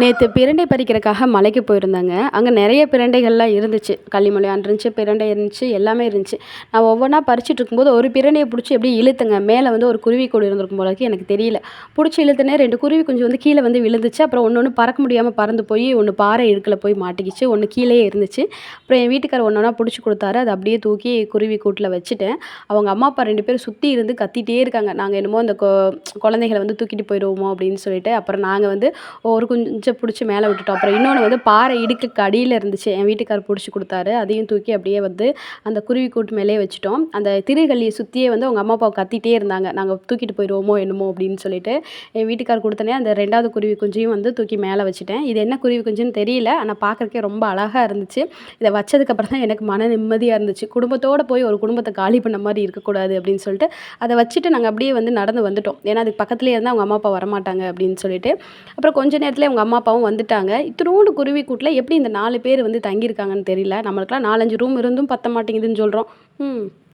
நேற்று பிரண்டை பறிக்கிறக்காக மலைக்கு போயிருந்தாங்க அங்கே நிறைய பிரண்டைகள்லாம் இருந்துச்சு. கள்ளிமொளையான் இருந்துச்சு, பிரண்டை இருந்துச்சு, எல்லாமே இருந்துச்சு. நான் ஒவ்வொன்றா பறிச்சுட்டு இருக்கும்போது ஒரு பிரண்டையை பிடிச்சி அப்படியே இழுத்துங்க மேலே வந்து ஒரு குருவி கூடு இருந்திருக்கும் போலக்கு எனக்கு தெரியல. பிடிச்சி இழுத்துனே ரெண்டு குருவி கொஞ்சம் வந்து கீழே வந்து விழுந்துச்சு. அப்புறம் ஒன்று ஒன்று பறக்க முடியாமல் பறந்து போய், ஒன்று பாறை இடுக்குல போய் மாட்டிக்கிச்சு. ஒன்று கீழே இருந்துச்சு. அப்புறம் என் வீட்டுக்காரர் ஒன்று ஒன்றா பிடிச்சி கொடுத்தாரு அத அப்படியே தூக்கி குருவி கூட்டில் வச்சுட்டேன். அவங்க அம்மா, அப்பா ரெண்டு பேரும் சுற்றி இருந்து கத்திட்டே இருக்காங்க. நாங்கள் என்னமோ அந்த கொ குழந்தைகளை வந்து தூக்கிட்டு போயிடுவோமோ அப்படின்னு சொல்லிட்டு. அப்புறம் நாங்கள் வந்து ஒரு கொஞ்சம் குஞ்ச பிடிச்சி மேலே விட்டுட்டோம். அப்புறம் இன்னொன்று வந்து பாறை இடுக்குக்கு அடியில் இருந்துச்சு. என் வீட்டுக்கார் பிடிச்சி கொடுத்தாரு அதையும் தூக்கி அப்படியே வந்து அந்த குருவி கூட்டு மேலே வச்சுட்டோம். அந்த திருகள்ளியை சுற்றியே வந்து அவங்க அம்மா, அப்பா கத்திட்டே இருந்தாங்க. நாங்கள் தூக்கிட்டு போயிடுவோமோ என்னமோ அப்படின்னு சொல்லிட்டு. என் வீட்டுக்கார் கொடுத்தனே அந்த ரெண்டாவது குருவி குஞ்சையும் வந்து தூக்கி மேலே வச்சுட்டேன். இது என்ன குருவி குஞ்சுன்னு தெரியல. ஆனால் பார்க்கறக்கே ரொம்ப அழகாக இருந்துச்சு. இதை வச்சதுக்கப்புறம் தான் எனக்கு மன நிம்மதியாக இருந்துச்சு. குடும்பத்தோடு போய் ஒரு குடும்பத்தை காலி பண்ண மாதிரி இருக்கக்கூடாது அப்படின்னு சொல்லிட்டு, அதை வச்சுட்டு நாங்கள் அப்படியே வந்து நடந்து வந்துட்டோம். ஏன்னா அதுக்கு பக்கத்துலேயே இருந்தால் அவங்க அம்மா, அப்பா வரமாட்டாங்க அப்படின்னு சொல்லிட்டு. அப்புறம் கொஞ்ச நேரத்தில் அவங்க அம்மா, அம்மா அப்பாவும் வந்துட்டாங்க. இத்தனோண்டு குருவி கூட்டில் எப்படி இந்த நாலு பேர் வந்து தங்கியிருக்காங்கன்னு தெரியல. நம்மளுக்கெல்லாம் 4, 5 ரூம் இருந்தும் பத்த மாட்டேங்குதுன்னு சொல்கிறோம் ம்.